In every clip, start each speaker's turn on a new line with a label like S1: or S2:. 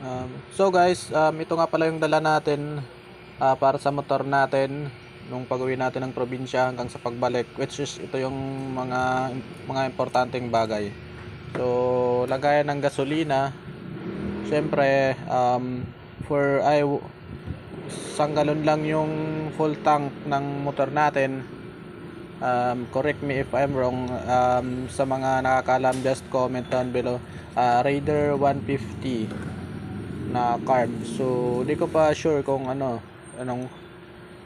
S1: Um, so guys, um, ito nga pala yung dala natin ah, para sa motor natin nung pag-uwi natin ng probinsya hanggang sa pagbalik which is ito yung mga mga importanteng bagay. So, lagayan ng gasolina. Syempre, um, for ay isang galon lang yung full tank ng motor natin. Um, correct me if I'm wrong. Um, sa mga nakakalam, just comment down below. Ah, Raider 150 na carb. So, di ko pa sure kung ano, anong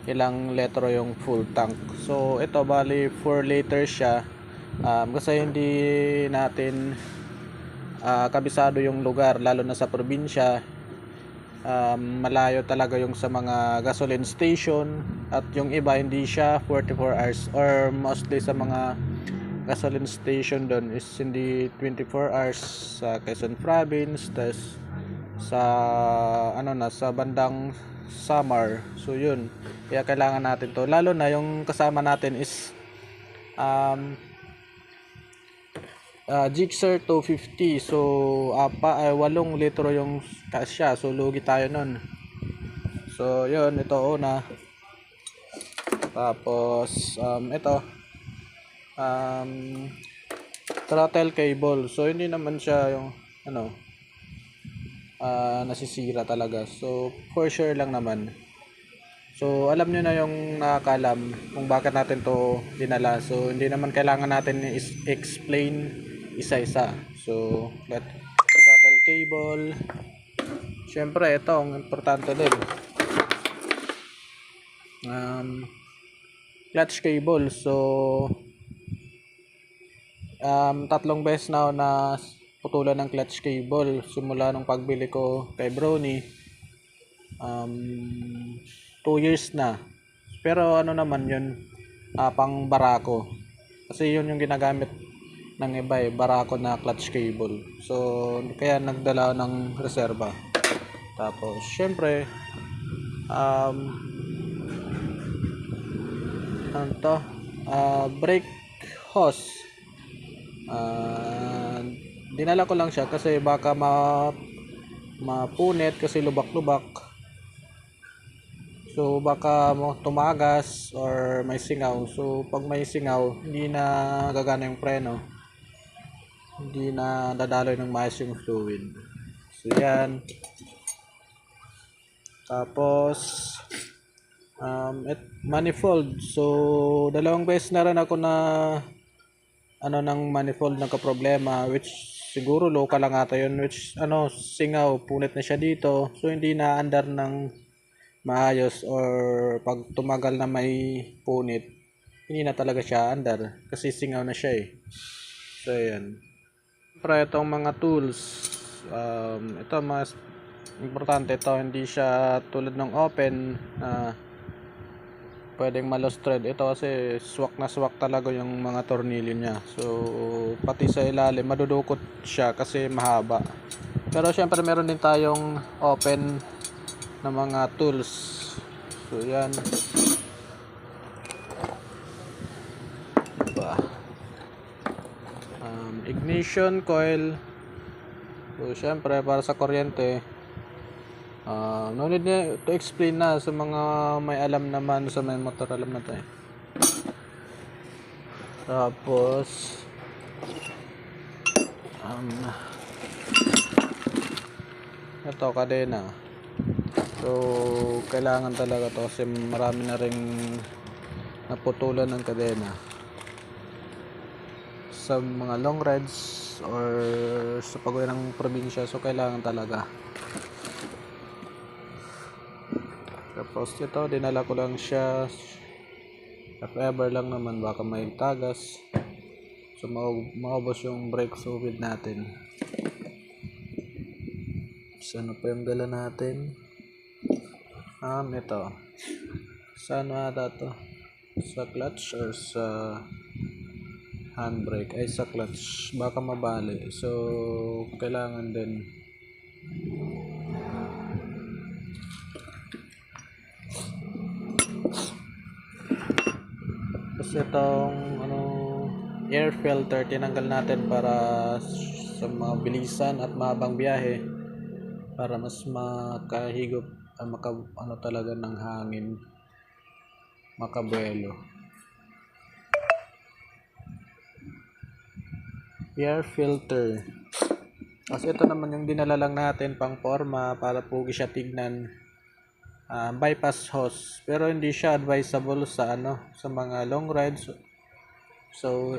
S1: ilang litro yung full tank. So, ito bali 4 liters siya. Um, kasi hindi natin ah, kabisado yung lugar, lalo na sa probinsya. Um, malayo talaga yung sa mga gasoline station at yung iba hindi siya 44 hours or mostly sa mga gasoline station doon is hindi 24 hours sa Quezon Province tas sa ano na sa bandang Samar. So yun. Kaya kailangan natin to. Lalo na yung kasama natin is um uh, Gixxer 250 so apa ay 8 litro yung kasya. So lugi tayo nun. So yun. Ito una. Tapos um ito. Um throttle cable. So hindi naman siya yung ano ah, nasisira talaga. So for sure lang naman. So alam nyo na yung nakakalam kung bakit natin to dinala. So hindi naman kailangan natin is explain isa-isa. So let throttle cable. Syempre ito ang importante din. Um, clutch cable. So um, tatlong beses na na putulan ng clutch cable simula nung pagbili ko kay Brony um, 2 years na. Pero ano naman yun ah, pang barako. Kasi yun yung ginagamit ng iba eh barako na clutch cable. So kaya nagdala ng reserva tapos syempre um, ano to? Ah, brake hose. Ah, dinala ko lang siya kasi baka ma mapunit kasi lubak-lubak. So baka tumagas or may singaw. So pag may singaw, hindi na gagana yung preno. Hindi na dadaloy ng maayos yung fluid. So yan. Tapos um, et, manifold. So dalawang beses na rin ako na ano ng manifold nagka-problema which siguro local lang ata yun which ano singaw punit na siya dito. So hindi na andar ng maayos or pag tumagal na may punit hindi na talaga siya andar kasi singaw na siya eh. So yan Siyempre itong mga tools um, ito mas importante ito hindi siya tulad ng open na pwedeng malos thread. Ito kasi swak na swak talaga yung mga tornilyo niya. So pati sa ilalim madudukot siya kasi mahaba. Pero syempre meron din tayong open na mga tools. So yan. Diba? um, ignition coil. So syempre para sa kuryente Ah, no need na to explain na sa mga may alam naman sa may motor alam na to eh. Tapos um ito kadena. So kailangan talaga to kasi marami na ring naputulan ng kadena. Sa mga long rides or sa pag ng probinsya so kailangan talaga. Tapos ito, dinala ko lang siya. If ever lang naman, baka may tagas. So, mau- maubos yung brake fluid natin. So, ano pa yung dala natin? Um, ito. Sa ano ata to? Sa clutch or sa handbrake? Ay, sa clutch. Baka mabali. So, kailangan din itong ano, air filter tinanggal natin para sa mga bilisan at mahabang biyahe. para mas makahigop ah, maka, ano talaga ng hangin makabuelo air filter kasi ito naman yung dinala lang natin pang forma para pogi siya tignan Ah, bypass hose. Pero hindi siya advisable sa ano sa mga long rides. So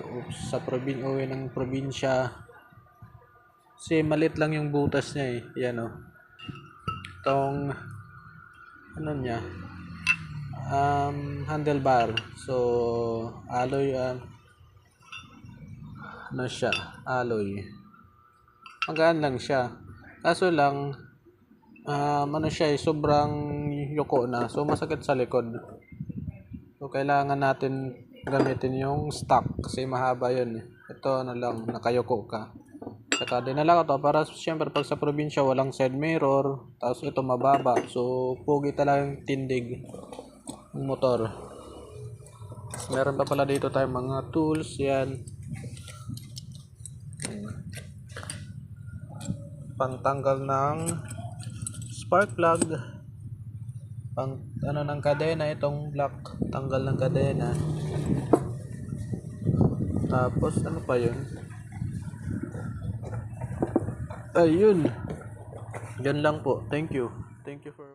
S1: sa probin uwi ng probinsya. Kasi malit lang yung butas niya eh. Yan oh. Itong ano niya? Um, handlebar. So alloy ah, ano siya? Alloy magaan lang siya. Kaso lang um, ano siya eh, sobrang yuko na. So, masakit sa likod. So, kailangan natin gamitin yung stock kasi mahaba yun. Ito na lang, nakayuko ka. Saka dinala ko to para siyempre pag sa probinsya walang side mirror. Tapos ito mababa. So, pugi talaga yung tindig ng motor. Meron pa pala dito tayong mga tools. Yan. Pangtanggal ng spark plug pang ano ng kadena itong black tanggal ng kadena. Tapos ano pa yun? Ayun. Yan lang po. Thank you. Thank you for